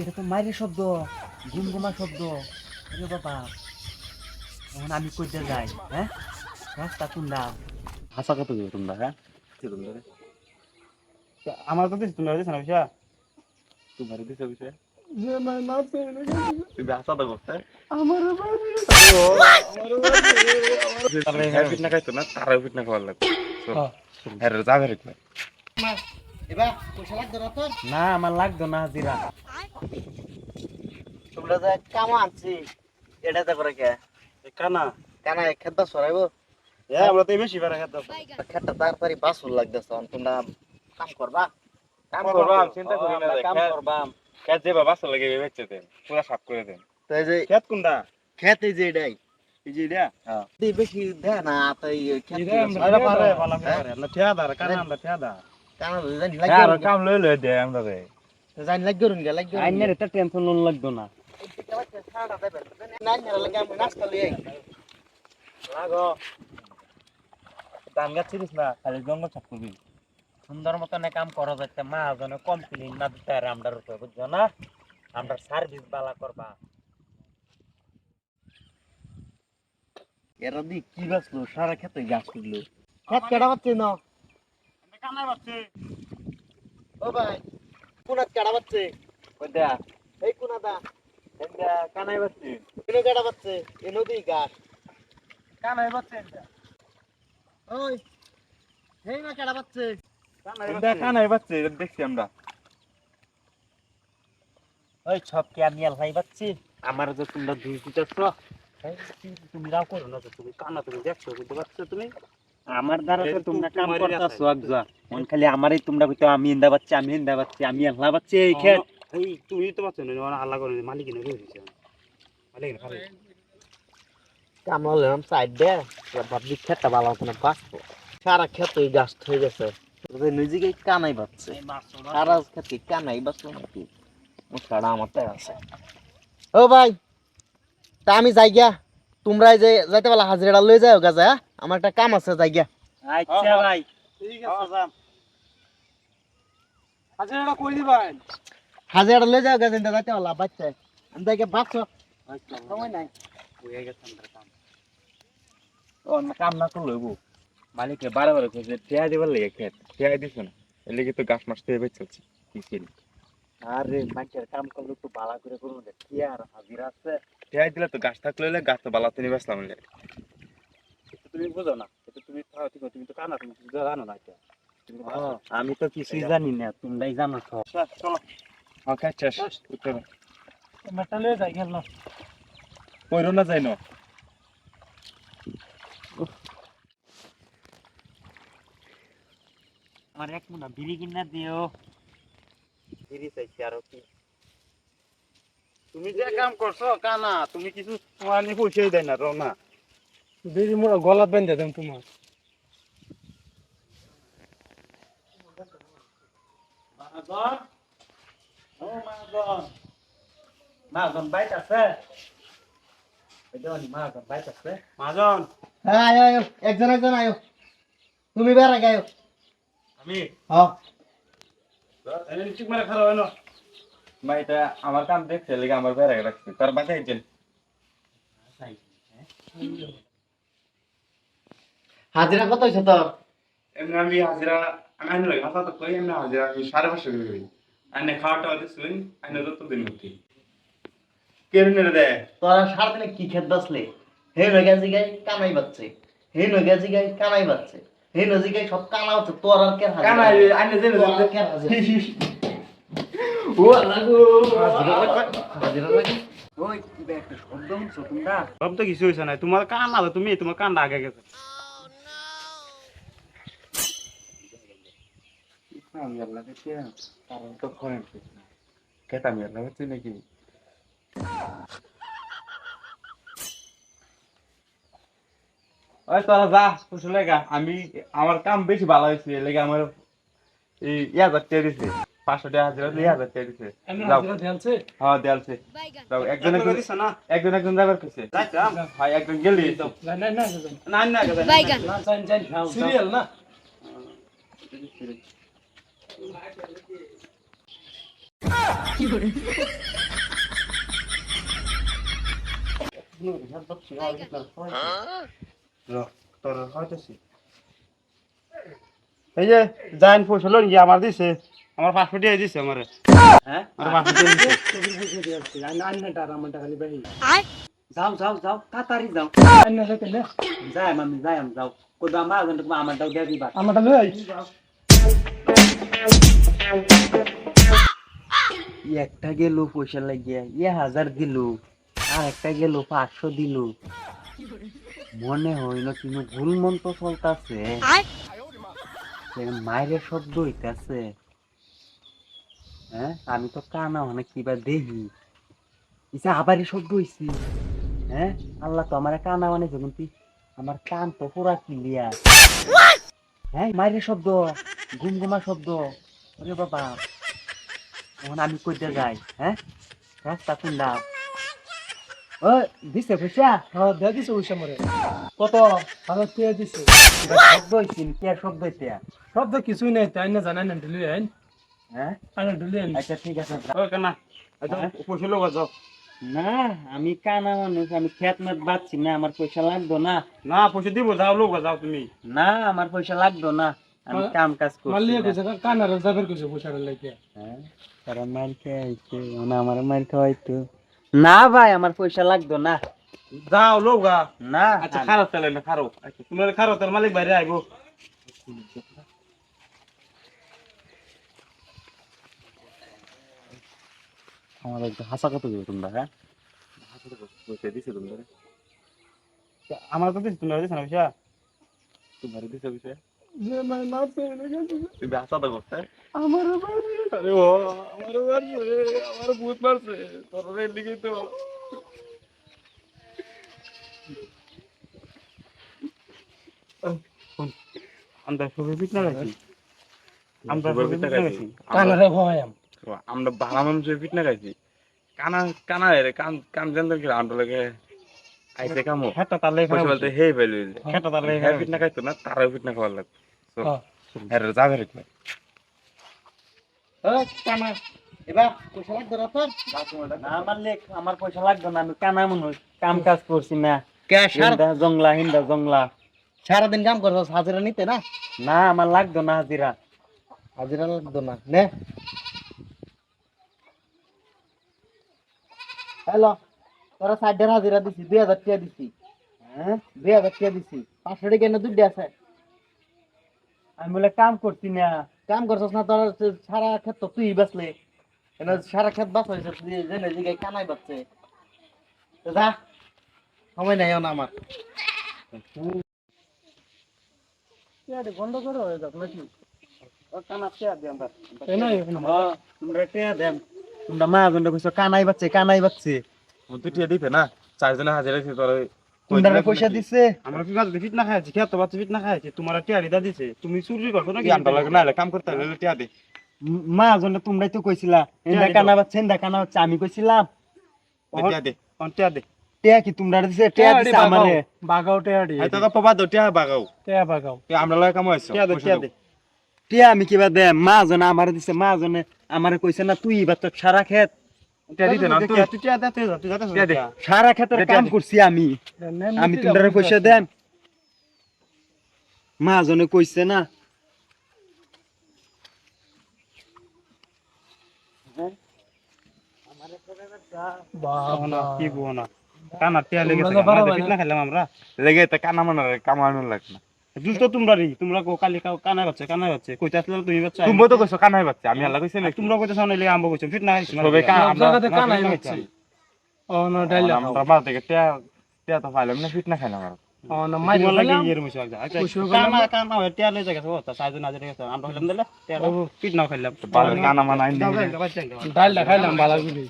এটা তো মায়ের শব্দ গুমগুমা শব্দ। আরে বাবা এখন আমি কইতে যাই হ্যাঁ? রাস্তা কোনটা হাসা কত দিও তোমরা হ্যাঁ? আমার তো দিস তুমি দিস না পয়সা তোমার দিছে বিষয়? তুমি হ্যাঁ হ্যাঁ এবার পয়সা লাগতো না তোর না আমার লাগতো না হাজিরা তোমরা যে কামা আনছি এটাতে করে কে? কানা। কেন খেতে সরাইবো এ আমরা তো বেশি বেড়া খেতে খেতে তাড়াতাড়ি বাসুর লাগতেছে তোমরা কাম করবা। কাম করবা। চিন্তা করি না কাম কাম করবা। খেত যে বাবা চলে গেবে বেচে দেন পুরা সাফ করে দেন। তো এই যে খেত কোনটা? খেতে যে এটাই। এই যে এটা? এই বেশি দেয় না তো এই খেতে আরে পারে ভালো করে। না ঠিয়াদার কানা আমরা হ্যাঁ লাগে কাম লই লই দে আমরা জানি লাগে রুন গে লাগে আইনের এটা টেনশন লোন লাগতো না। লাগো ধান গাছ ছিলিস না খালি জঙ্গল সাফ করবি সুন্দর মতন কাম করা যাচ্ছে মা যেন কমপ্লেন না দিতে আর আমরা উপরে বুঝছ না? আমরা সার্ভিস বালা করবা এরা দি কি বাঁচলো সারা ক্ষেত্রে গাছ ক্ষেত কেডা পাচ্ছে না? কানা বাচ্চা ও ভাই কোনাত কেডা পাচ্ছে ওইটা এই কোনাদা এটা কানাই পাচ্ছে এনো কেডা পাচ্ছে এ নদী গাছ। কানাই বাচ্চা ওই এই না কেডা পাচ্ছে কানাই বাচ্চা দেখছি আমরা। ওই আমি যে তোমরা দুই দিতেছ তুমি রাও করো না তো তুমি। কানা তুমি দেখছ বুঝতে পারছ তুমি? আমার দ্বারা তো তো তোমরা কাম করতেছো একজা মন খালি আমারই তোমরা কইতো আমি ইন্দা পাচ্ছি আমি ইন্দা পাচ্ছি আমি আল্লাহ পাচ্ছি এই খেত। এই তুমি তো পাচ্ছ না আল্লাহ করে মালিক না করে দিছে মালিক না খালি। কামলাম সাইড দে ভাবলি খেতটা ভালো কোনো বাঁচবো। সারা খেত ওই গাছ হয়ে গেছে। নিজেকে কানাই পাচ্ছে সারা ক্ষেতে কানাই বাঁচলো নাকি? সারা আমার তাই আছে। ও ভাই তা আমি যাই গিয়া। তোমরা এই যে যাইতে পারলা হাজিরা লই যাও গাজা হ্যাঁ? আমার একটা কাম আছে যাই গিয়া। আচ্ছা ভাই। ঠিক আছে যাম। হাজারটা কই দিবেন? হাজিরা লই যাও গাজা যাইতে পারলা বাচ্চা আমি যাই গিয়া বাঁচো সময় নাই। হয়ে গেছে আমরা কাম। ও না কাম না করলে হইব। মালিকে বারে বারে কইছে টিয়া দিবার লাগে খেত। টিয়া দিছ না। এর লাগি তো গাছ মাছ থেকে বেচছি কি ছিল আরে মানুষের কাম করলে তো ভালো করে করুন কি আর হাজিরা আছে? টিয়া দিলে তো গাছ থাকলে গাছ তো বালাতে হইলে। এটা তুমি বুঝো না তুমি থাও ঠিক আছে, তুমি তো কানা তুমি কিছু জানো না এটা। তুমি তো ও, আমি তো কিছুই জানি না তোমরাই জানো তো আচ্ছা, চলো। হ্যাঁ খাচ্ছাস উত্তর মেটা যাই গেল। কইরো না যাই না আমার এক মুনা বিড়ি কিনা দিও। বিড়ি চাইছি আরও কি? তুমি যে কাম করছ কানা তুমি কিছু তোমার নিয়ে পয়সাই দেয় না রো না বেরি মোড়া গলাত বেঁধে দেন তোমার। মাজন বাইট আছে মাজন বাইট আছে মাজন হ্যাঁ আয়ো আয়ো একজন একজন আয়ো। তুমি বেড়া গায়ো আমি? হ্যাঁ। ঠিক মারে খারাপ হয় না মা এটা আমার কাম দেখছে লেগে আমার বেড়ে রাখছে। তার যেন হাজিরা কত হয়েছে তোর? এমনি আমি হাজিরা আমি আইনে লাগে হাতা তো কই এমনি হাজিরা আমি সাড়ে পাঁচশো করে করি আইনে খাওয়াটা দিচ্ছিলেন আইনে যত দিন মধ্যে কেরনে রে দেয় তোরা সারাদিনে কি খেত বাসলে হে নগে জিগাই কানাই বাচ্চে হে নগে জিগাই কানাই বাচ্চে হে নগে জিগাই সব কানা হচ্ছে তোর আর কে হাজিরা? কানা আইনে আর কে হাজিরা? ও লাগো হাজিরা লাগে। ওই কি বে একটা শব্দ শুনছো তোমরা? সব তো কিছু হয়েছে না তোমার কান আলো তুমি তোমার কানটা আগে গেছে। আমি আল্লাহ দেখছি কারণ তো করেন কেতা আমি আল্লাহ হচ্ছে নাকি ওই তোরা যা কুশল লেগা আমি আমার কাম বেশি ভালো হয়েছে লেগে আমার এই এক হাজার টাকা দিছে পাঁচশো টাকা হাজিরা এক হাজার টাকা দিছে হ্যাঁ দেয়ালছে একজন একজন একজন দিছে না একজন একজন যাবার কইছে যাইতাম হয় একজন গেলি তো না না সিরিয়াল না এই যে জাইন পয়সা লোন গিয়ে আমার দিছে। আমার পাসপোর্ট দিয়ে দিছে আমারে। হ্যাঁ? আমার পাসপোর্ট দিয়ে দিছে। যাও যাও যাও। তাড়াতাড়ি যাও। যাই আমি যাই আমি যাও। কোথাও আমার আমারটাও দিয়ে দিবা। আমারটা লই একটা গেল পয়সা লাগিয়া ইয়ে হাজার দিল আর একটা গেল পাঁচশো দিল। মনে হইল কিন্তু ভুল চলতেছে। মায়ের শব্দ হইতাছে। হ্যাঁ আমি তো কানা অনেক কিবা দেখি ইসে আবারই শব্দ হইছি। হ্যাঁ আল্লাহ তো আমার কানা মানে যখন আমার কান তো পুরা ক্লিয়ার হ্যাঁ মায়ের শব্দ। ঘুম ঘুমা শব্দ। ওরে বাবা। এখন আমি কইতে যাই হ্যাঁ? রাস্তা খুললাম ও দিছে পয়সা? হ্যাঁ দিয়ে দিছে পয়সা মরে। কত? টাকা দিছে। শব্দ হইছে কি শব্দ তো কিছুই নাই তাই না জানাই না ঢুলি আইন। হ্যাঁ? আইন ঢুলি আইন। আচ্ছা ঠিক আছে। ও কেনা। আচ্ছা পয়সা লোক যাও। না আমি কানা মানুষ আমি খেত মেত বাঁচছি না আমার পয়সা লাগতো না। না পয়সা দিব যাও লোক যাও তুমি। না আমার পয়সা লাগতো না। আমি কাম কাজ করছি মালিয়ে না। কইছে কানার যাবের কইছে পয়সা লাগে হ্যাঁ। তারা মার খাইছে না আমার মার খাওয়াইতো। না ভাই আমার পয়সা লাগতো না। যাও লোক গা না আচ্ছা খারাপ তাহলে না খারাপ আচ্ছা তোমার খারাপ তাহলে মালিক বাইরে আইবো। আমার একটু হাসা কত দেবো তোমরা হ্যাঁ? পয়সা দিছে তোমরা। আমার তো দিস তোমরা দিস না পয়সা? তোমার দিছে পয়সা। মানে না তুমি হাসা দাও করতে আমার আরে ও আমার মারছে আমার ভূত মারছে। তোর লিখে তো। আমরা সবাই পিট না গেছি আমরা সবাই কানারে বাংলা কানা কানা রে কান কান জানতো কি আমরা লাগে আইসে কামো। হেটা তালে বলতে হে ভ্যালু হেটা তালে হ্যাঁ পিট না খাইতো না তারাও পিট না খাওয়ার লাগতো। যাবে রে এবার পয়সা লাগতো না আমার পয়সা না আমি কানা মানুষ কাম কাজ করছি না। জংলা হিন্দা জংলা। সারাদিন কাম করছ হাজিরা নিতে না? না আমার লাগতো না হাজিরা। হাজিরা লাগতো না নে। হ্যালো তোরা ষাট হাজিরা দিছি দুই হাজার টাকা দিছি। হ্যাঁ? দুই হাজার টাকা দিছি। পাঁচশো টাকা না দুইটা আছে। আমি বলে কাম করছি না। কাম করছস না তোর সারা ক্ষেত তো তুই বাঁচলে। এনে সারা ক্ষেত বাঁচ হয়েছে তুই জেনে জিগাই কানাই বাঁচছে। তো যা সময় নাই না আমার। বন্ধ করো হয়ে যাক নাকি? আমরা তোমরা মা কানাই বাচ্চে কানাই বাচ্চে দুটিয়া দিতে না? চারজনে হাজার তোর তোমরা পয়সা দিছে? আমরা কি কাজ ফিট না খাইছি খেত বাচ্চা ফিট না খাইছি তোমার টিয়ারি দিছে। তুমি চুরি করছ নাকি? আমরা লাগে না কাম করতে হলে টিয়া দে। মা জন্য তোমরাই তো কইছিলা এন্দা কানা বাচ্চে এন্দা কানা বাচ্চা আমি কইছিলাম। টিয়া দে। কোন টিয়া দে। টেয়া কি তোমরা দিছে? টেয়া দিছে আমারে। বাগাও টিয়ারি এই তো পাবা টিয়া বাগাও। টিয়া বাগাও। আমরা লাগে কাম হইছো টিয়া দে টিয়া দে। টিয়া আমি কিবা দে মা জনে আমারে দিছে মা জনে আমারে কইছে না তুই তো সারা ক্ষেত সারা ক্ষেতের কাম করছি আমি। আমি তোমরা পয়সা দেন। মা জনে কইছে না। কি বো না কানা টিয়া লেগে কানা মানার কামানো লাগে না। দুষ্ট তোমরা রে তোমরা কো কালি কানা বাচ্চা কানা বাচ্চা কইতে আসলে তুমি বাচ্চা। তুমি তো কইছো কানাই বাচ্চা আমি আল্লাহ কইছি না তোমরা কইতে সামনে লে আমবো কইছো ফিট না খাইছি সবাই কানা আমরা কানাই বাচ্চা। ও না ডাইলা আমরা বাদ থেকে টিয়া টিয়া তো ফাইলাম না ফিট না খাইলাম আর। ও না মাই লাগে ইয়ের মুছে আচ্ছা কানা কানা হয় টিয়া লই জায়গা তো সাইজ না জায়গা আমরা হইলাম দিলে টিয়া ফিট না খাইলাম। বাল কানা মানাই ডাইলা খাইলাম বালা গুলি।